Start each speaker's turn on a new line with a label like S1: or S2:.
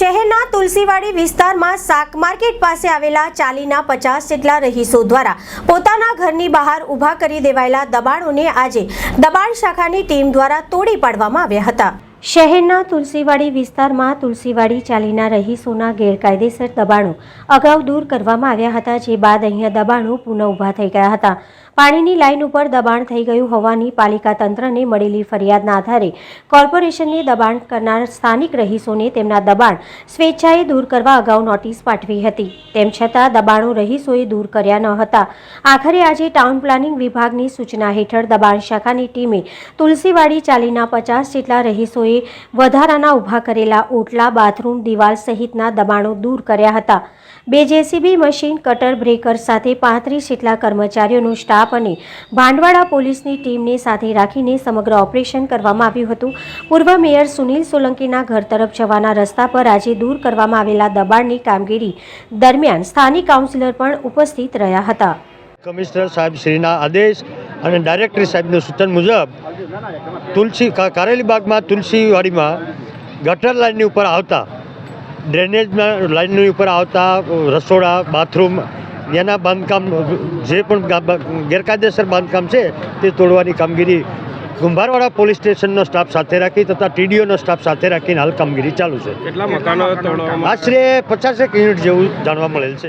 S1: શહેરના તુલસીવાડી વિસ્તારમાં શાક માર્કેટ પાસે આવેલા ચાલીના પચાસ જેટલા રહીશો દ્વારા પોતાના ઘરની બહાર ઊભા કરી દેવાયેલા દબાણોને આજે દબાણ શાખાની ટીમ દ્વારા તોડી પાડવામાં આવ્યા હતા. શહેરના તુલસીવાડી વિસ્તારમાં તુલસીવાડી ચાલીના રહીશોના ગેરકાયદેસર દબાણો અગાઉ દૂર કરવામાં આવ્યા હતા, જે બાદ અહીંયા દબાણો પુનઃ ઊભા થઈ ગયા હતા. પાણીની લાઇન ઉપર દબાણ થઈ ગયું હોવાની પાલિકા તંત્રને મળેલી ફરિયાદના આધારે કોર્પોરેશનને દબાણ કરનાર સ્થાનિક રહીશોને તેમના દબાણ સ્વેચ્છાએ દૂર કરવા અગાઉ નોટિસ પાઠવી હતી. તેમ છતાં દબાણો રહીશોએ દૂર કર્યા ન હતા. આખરે આજે ટાઉન પ્લાનિંગ વિભાગની સૂચના હેઠળ દબાણ શાખાની ટીમે તુલસીવાડી ચાલીના પચાસ જેટલા રહીશોએ વધારાના ઊભા કરેલા ઓટલા, બાથરૂમ, દિવાલ સહિતના દબાણો દૂર કર્યા હતા. બે જેસીબી મશીન, કટર બ્રેકર સાથે પાંત્રીસ જેટલા કર્મચારીઓનો સ્ટાફ અને ભાંડવાડા પોલીસની ટીમને સાથે રાખીને સમગ્ર ઓપરેશન કરવામાં આવ્યું હતું. પૂર્વ મેયર સુનિલ સોલંકીના ઘર તરફ જવાના રસ્તા પર આજે દૂર કરવામાં આવેલા દબાણની કામગીરી દરમિયાન સ્થાનિક કાઉન્સિલર પણ ઉપસ્થિત રહ્યા હતા.
S2: કમિશનર સાહેબ શ્રીના આદેશ અને ડાયરેક્ટરી સાહેબનું સૂચન મુજબ તુલસી કારેલીબાગમાં કારેલી બાગમાં તુલસીવાડીમાં ગટર લાઇનની ઉપર આવતા ડ્રેનેજના લાઇનની ઉપર આવતા રસોડા બાથરૂમ એના બાંધકામ જે પણ ગેરકાયદેસર બાંધકામ છે તે તોડવાની કામગીરી કુંભારવાડા પોલીસ સ્ટેશનનો સ્ટાફ સાથે રાખી તથા ટીડીઓનો સ્ટાફ સાથે રાખીને હાલ કામગીરી ચાલુ છે. આશરે પચાસેક યુનિટ જેવું જાણવા મળેલ છે.